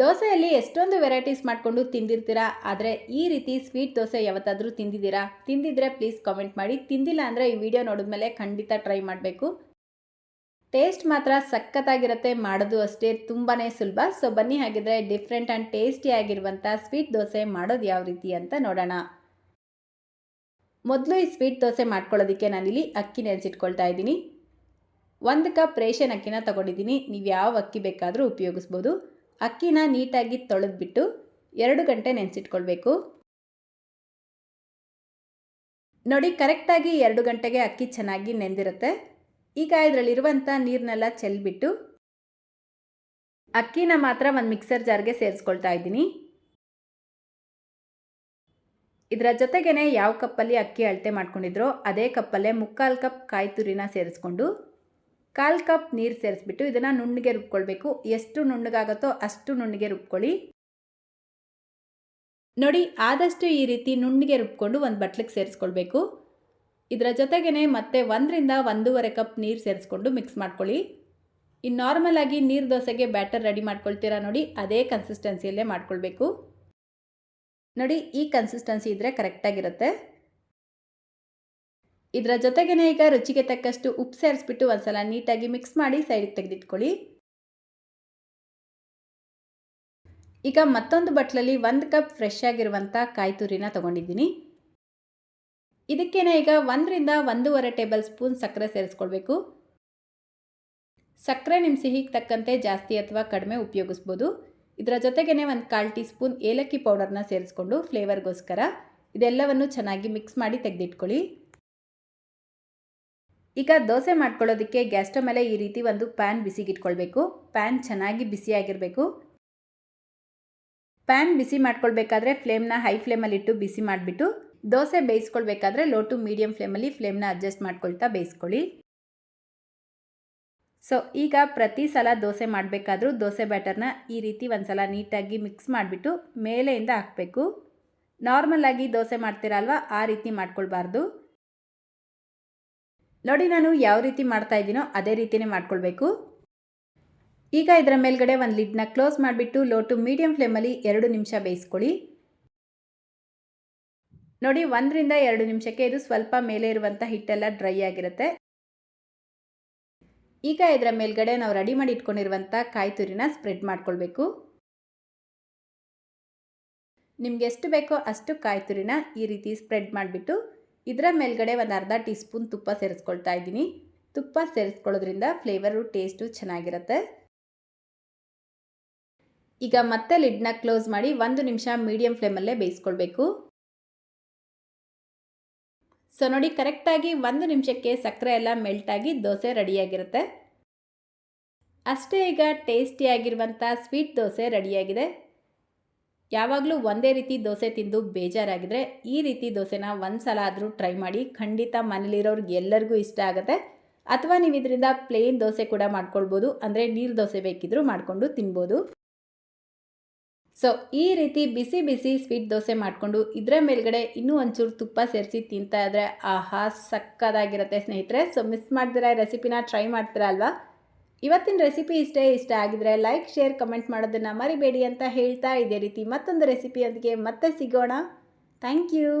ದೋಸೆಯಲ್ಲಿ ಎಷ್ಟೊಂದು ವೆರೈಟೀಸ್ ಮಾಡಿಕೊಂಡು ತಿಂದಿರ್ತೀರಾ? ಆದರೆ ಈ ರೀತಿ ಸ್ವೀಟ್ ದೋಸೆ ಯಾವತ್ತಾದರೂ ತಿಂದಿದ್ದೀರಾ? ತಿಂದಿದ್ರೆ ಪ್ಲೀಸ್ ಕಾಮೆಂಟ್ ಮಾಡಿ. ತಿಂದಿಲ್ಲ ಅಂದರೆ ಈ ವಿಡಿಯೋ ನೋಡಿದ್ಮೇಲೆ ಖಂಡಿತ ಟ್ರೈ ಮಾಡಬೇಕು. ಟೇಸ್ಟ್ ಮಾತ್ರ ಸಖತ್ತಾಗಿರುತ್ತೆ. ಮಾಡೋದು ಅಷ್ಟೇ ತುಂಬಾ ಸುಲಭ. ಸೊ ಬನ್ನಿ ಹಾಗಿದ್ರೆ ಡಿಫ್ರೆಂಟ್ ಆ್ಯಂಡ್ ಟೇಸ್ಟಿ ಆಗಿರುವಂಥ ಸ್ವೀಟ್ ದೋಸೆ ಮಾಡೋದು ಯಾವ ರೀತಿ ಅಂತ ನೋಡೋಣ. ಮೊದಲು ಈ ಸ್ವೀಟ್ ದೋಸೆ ಮಾಡ್ಕೊಳ್ಳೋದಕ್ಕೆ ನಾನಿಲ್ಲಿ ಅಕ್ಕಿ ನೆನೆಸಿಟ್ಕೊಳ್ತಾ ಇದ್ದೀನಿ. ಒಂದು ಕಪ್ ರೇಷನ್ ಅಕ್ಕಿನ ತಗೊಂಡಿದ್ದೀನಿ. ನೀವು ಯಾವ ಅಕ್ಕಿ ಬೇಕಾದರೂ ಉಪಯೋಗಿಸ್ಬೋದು. ಅಕ್ಕಿನ ನೀಟಾಗಿ ತೊಳೆದ್ಬಿಟ್ಟು ಎರಡು ಗಂಟೆ ನೆನೆಸಿಟ್ಕೊಳ್ಬೇಕು. ನೋಡಿ, ಕರೆಕ್ಟಾಗಿ ಎರಡು ಗಂಟೆಗೆ ಅಕ್ಕಿ ಚೆನ್ನಾಗಿ ನೆಂದಿರುತ್ತೆ. ಈಗ ಇದರಲ್ಲಿರುವಂಥ ನೀರನ್ನೆಲ್ಲ ಚೆಲ್ಬಿಟ್ಟು ಅಕ್ಕಿನ ಮಾತ್ರ ಒಂದು ಮಿಕ್ಸರ್ ಜಾರ್ಗೆ ಸೇರಿಸ್ಕೊಳ್ತಾ ಇದ್ದೀನಿ. ಇದರ ಜೊತೆಗೇ ಯಾವ ಕಪ್ಪಲ್ಲಿ ಅಕ್ಕಿ ಅಳತೆ ಮಾಡ್ಕೊಂಡಿದ್ರೋ, ಅದೇ ಕಪ್ಪಲ್ಲೇ ಮುಕ್ಕಾಲು ಕಪ್ ಕಾಯಿ ತುರಿನ ಸೇರಿಸ್ಕೊಂಡು ಕಾಲು ಕಪ್ ನೀರು ಸೇರಿಸ್ಬಿಟ್ಟು ಇದನ್ನು ನುಣ್ಣಗೆ ರುಬ್ಕೊಳ್ಬೇಕು. ಎಷ್ಟು ನುಣ್ಣಗಾಗತ್ತೋ ಅಷ್ಟು ನುಣ್ಣಗೆ ರುಬ್ಕೊಳ್ಳಿ. ನೋಡಿ, ಆದಷ್ಟು ಈ ರೀತಿ ನುಣ್ಣಗೆ ರುಬ್ಕೊಂಡು ಒಂದು ಬಟ್ಲಿಗೆ ಸೇರಿಸ್ಕೊಳ್ಬೇಕು. ಇದರ ಜೊತೆಗೇ ಮತ್ತೆ ಒಂದರಿಂದ ಒಂದೂವರೆ ಕಪ್ ನೀರು ಸೇರಿಸ್ಕೊಂಡು ಮಿಕ್ಸ್ ಮಾಡ್ಕೊಳ್ಳಿ. ಇನ್ನು ನಾರ್ಮಲಾಗಿ ನೀರು ದೋಸೆಗೆ ಬ್ಯಾಟರ್ ರೆಡಿ ಮಾಡ್ಕೊಳ್ತೀರಾ ನೋಡಿ, ಅದೇ ಕನ್ಸಿಸ್ಟೆನ್ಸಿಯಲ್ಲೇ ಮಾಡ್ಕೊಳ್ಬೇಕು. ನೋಡಿ, ಈ ಕನ್ಸಿಸ್ಟೆನ್ಸಿ ಇದ್ದರೆ ಕರೆಕ್ಟಾಗಿರುತ್ತೆ ಇದರ ಜೊತೆಗೇ ಈಗ ರುಚಿಗೆ ತಕ್ಕಷ್ಟು ಉಪ್ಪು ಸೇರಿಸ್ಬಿಟ್ಟು ಒಂದ್ಸಲ ನೀಟಾಗಿ ಮಿಕ್ಸ್ ಮಾಡಿ ಸೈಡಿಗೆ ತೆಗೆದಿಟ್ಕೊಳ್ಳಿ. ಈಗ ಮತ್ತೊಂದು ಬಟ್ಲಲ್ಲಿ ಒಂದು ಕಪ್ ಫ್ರೆಶ್ ಆಗಿರುವಂಥ ಕಾಯಿ ತುರಿನ ತೊಗೊಂಡಿದ್ದೀನಿ. ಇದಕ್ಕೇನೆ ಈಗ ಒಂದರಿಂದ ಒಂದೂವರೆ ಟೇಬಲ್ ಸ್ಪೂನ್ ಸಕ್ಕರೆ ಸೇರಿಸ್ಕೊಳ್ಬೇಕು. ಸಕ್ಕರೆ ನಿಮ್ಮ ಸಿಹಿಗೆ ತಕ್ಕಂತೆ ಜಾಸ್ತಿ ಅಥವಾ ಕಡಿಮೆ ಉಪಯೋಗಿಸ್ಬೋದು. ಇದರ ಜೊತೆಗೇ ಒಂದು ಕಾಲು ಟೀ ಸ್ಪೂನ್ ಏಲಕ್ಕಿ ಪೌಡರ್ನ ಸೇರಿಸ್ಕೊಂಡು ಫ್ಲೇವರ್ಗೋಸ್ಕರ ಇದೆಲ್ಲವನ್ನು ಚೆನ್ನಾಗಿ ಮಿಕ್ಸ್ ಮಾಡಿ ತೆಗೆದಿಟ್ಕೊಳ್ಳಿ. ಈಗ ದೋಸೆ ಮಾಡ್ಕೊಳ್ಳೋದಕ್ಕೆ ಗ್ಯಾಸ್ ಮೇಲೆ ಈ ರೀತಿ ಒಂದು ಪ್ಯಾನ್ ಬಿಸಿಗಿಟ್ಕೊಳ್ಬೇಕು. ಪ್ಯಾನ್ ಚೆನ್ನಾಗಿ ಬಿಸಿಯಾಗಿರಬೇಕು. ಪ್ಯಾನ್ ಬಿಸಿ ಮಾಡ್ಕೊಳ್ಬೇಕಾದ್ರೆ ಫ್ಲೇಮ್ನ ಹೈ ಫ್ಲೇಮಲ್ಲಿಟ್ಟು ಬಿಸಿ ಮಾಡಿಬಿಟ್ಟು, ದೋಸೆ ಬೇಯಿಸ್ಕೊಳ್ಬೇಕಾದ್ರೆ ಲೋ ಟು ಮೀಡಿಯಂ ಫ್ಲೇಮಲ್ಲಿ ಫ್ಲೇಮ್ನ ಅಡ್ಜಸ್ಟ್ ಮಾಡ್ಕೊಳ್ತಾ ಬೇಯಿಸ್ಕೊಳ್ಳಿ. ಸೊ ಈಗ ಪ್ರತಿ ಸಲ ದೋಸೆ ಮಾಡಬೇಕಾದ್ರೂ ದೋಸೆ ಬ್ಯಾಟರ್ನ ಈ ರೀತಿ ಒಂದು ಸಲ ನೀಟಾಗಿ ಮಿಕ್ಸ್ ಮಾಡಿಬಿಟ್ಟು ಮೇಲೆಯಿಂದ ಹಾಕಬೇಕು. ನಾರ್ಮಲಾಗಿ ದೋಸೆ ಮಾಡ್ತೀರಲ್ವ, ಆ ರೀತಿ ಮಾಡ್ಕೊಳ್ಬಾರ್ದು. ನೋಡಿ ನಾನು ಯಾವ ರೀತಿ ಮಾಡ್ತಾ ಇದ್ದೀನೋ ಅದೇ ರೀತಿಯೇ ಮಾಡ್ಕೊಳ್ಬೇಕು. ಈಗ ಇದರ ಮೇಲ್ಗಡೆ ಒಂದು ಲಿಡ್ನ ಕ್ಲೋಸ್ ಮಾಡಿಬಿಟ್ಟು ಲೋ ಟು ಮೀಡಿಯಂ ಫ್ಲೇಮಲ್ಲಿ ಎರಡು ನಿಮಿಷ ಬೇಯಿಸ್ಕೊಳ್ಳಿ. ನೋಡಿ ಒಂದರಿಂದ ಎರಡು ನಿಮಿಷಕ್ಕೆ ಇದು ಸ್ವಲ್ಪ ಮೇಲೆ ಇರುವಂಥ ಹಿಟ್ಟೆಲ್ಲ ಡ್ರೈ ಆಗಿರುತ್ತೆ. ಈಗ ಇದರ ಮೇಲ್ಗಡೆ ನಾವು ರೆಡಿ ಮಾಡಿ ಇಟ್ಕೊಂಡಿರುವಂಥ ಕಾಯಿ ತುರಿನ ಸ್ಪ್ರೆಡ್ ಮಾಡ್ಕೊಳ್ಬೇಕು. ನಿಮ್ಗೆ ಎಷ್ಟು ಬೇಕೋ ಅಷ್ಟು ಕಾಯಿ ತುರಿನ ಈ ರೀತಿ ಸ್ಪ್ರೆಡ್ ಮಾಡಿಬಿಟ್ಟು ಇದರ ಮೇಲ್ಗಡೆ ಒಂದು ಅರ್ಧ ಟೀ ಸ್ಪೂನ್ ತುಪ್ಪ ಸೇರಿಸ್ಕೊಳ್ತಾ ಇದ್ದೀನಿ. ತುಪ್ಪ ಸೇರಿಸ್ಕೊಳ್ಳೋದ್ರಿಂದ ಫ್ಲೇವರು, ಟೇಸ್ಟು ಚೆನ್ನಾಗಿರುತ್ತೆ. ಈಗ ಮತ್ತೆ ಲಿಡ್ನ ಕ್ಲೋಸ್ ಮಾಡಿ ಒಂದು ನಿಮಿಷ ಮೀಡಿಯಂ ಫ್ಲೇಮಲ್ಲೇ ಬೇಯಿಸ್ಕೊಳ್ಬೇಕು. ಸೊ ನೋಡಿ, ಕರೆಕ್ಟಾಗಿ ಒಂದು ನಿಮಿಷಕ್ಕೆ ಸಕ್ಕರೆ ಎಲ್ಲ ಮೆಲ್ಟಾಗಿ ದೋಸೆ ರೆಡಿಯಾಗಿರುತ್ತೆ. ಅಷ್ಟೇ ಈಗ ಟೇಸ್ಟಿಯಾಗಿರುವಂಥ ಸ್ವೀಟ್ ದೋಸೆ ರೆಡಿಯಾಗಿದೆ. ಯಾವಾಗಲೂ ಒಂದೇ ರೀತಿ ದೋಸೆ ತಿಂದು ಬೇಜಾರಾಗಿದ್ರೆ ಈ ರೀತಿ ದೋಸೆನ ಒಂದು ಸಲ ಆದರೂ ಟ್ರೈ ಮಾಡಿ ಖಂಡಿತ ಮನೇಲಿರೋರ್ಗೆ ಎಲ್ಲರಿಗೂ ಇಷ್ಟ ಆಗುತ್ತೆ. ಅಥವಾ ನೀವು ಇದರಿಂದ ಪ್ಲೇನ್ ದೋಸೆ ಕೂಡ ಮಾಡ್ಕೊಳ್ಬೋದು, ಅಂದರೆ ನೀರು ದೋಸೆ ಬೇಕಿದ್ರೂ ಮಾಡಿಕೊಂಡು ತಿನ್ಬೋದು. ಸೊ ಈ ರೀತಿ ಬಿಸಿ ಬಿಸಿ ಸ್ವೀಟ್ ದೋಸೆ ಮಾಡಿಕೊಂಡು ಇದರ ಮೇಲ್ಗಡೆ ಇನ್ನೂ ಒಂಚೂರು ತುಪ್ಪ ಸೇರಿಸಿ ತಿಂತಾ ಇದ್ರೆ ಆಹಾ ಸಕ್ಕದಾಗಿರುತ್ತೆ ಸ್ನೇಹಿತರೆ. ಸೊ ಮಿಸ್ ಮಾಡ್ದಿರ ರೆಸಿಪಿನ ಟ್ರೈ ಮಾಡ್ತೀರಾ ಅಲ್ವಾ? ಇವತ್ತಿನ ರೆಸಿಪಿ ಇಷ್ಟೇ ಇಷ್ಟ ಆಗಿದ್ರೆ ಲೈಕ್ ಶೇರ್ ಕಮೆಂಟ್ ಮಾಡೋದನ್ನು ಮರಿಬೇಡಿ ಅಂತ ಹೇಳ್ತಾ ಇದೇ ರೀತಿ ಮತ್ತೊಂದು ರೆಸಿಪಿಯೊಂದಿಗೆ ಮತ್ತೆ ಸಿಗೋಣ. Thank you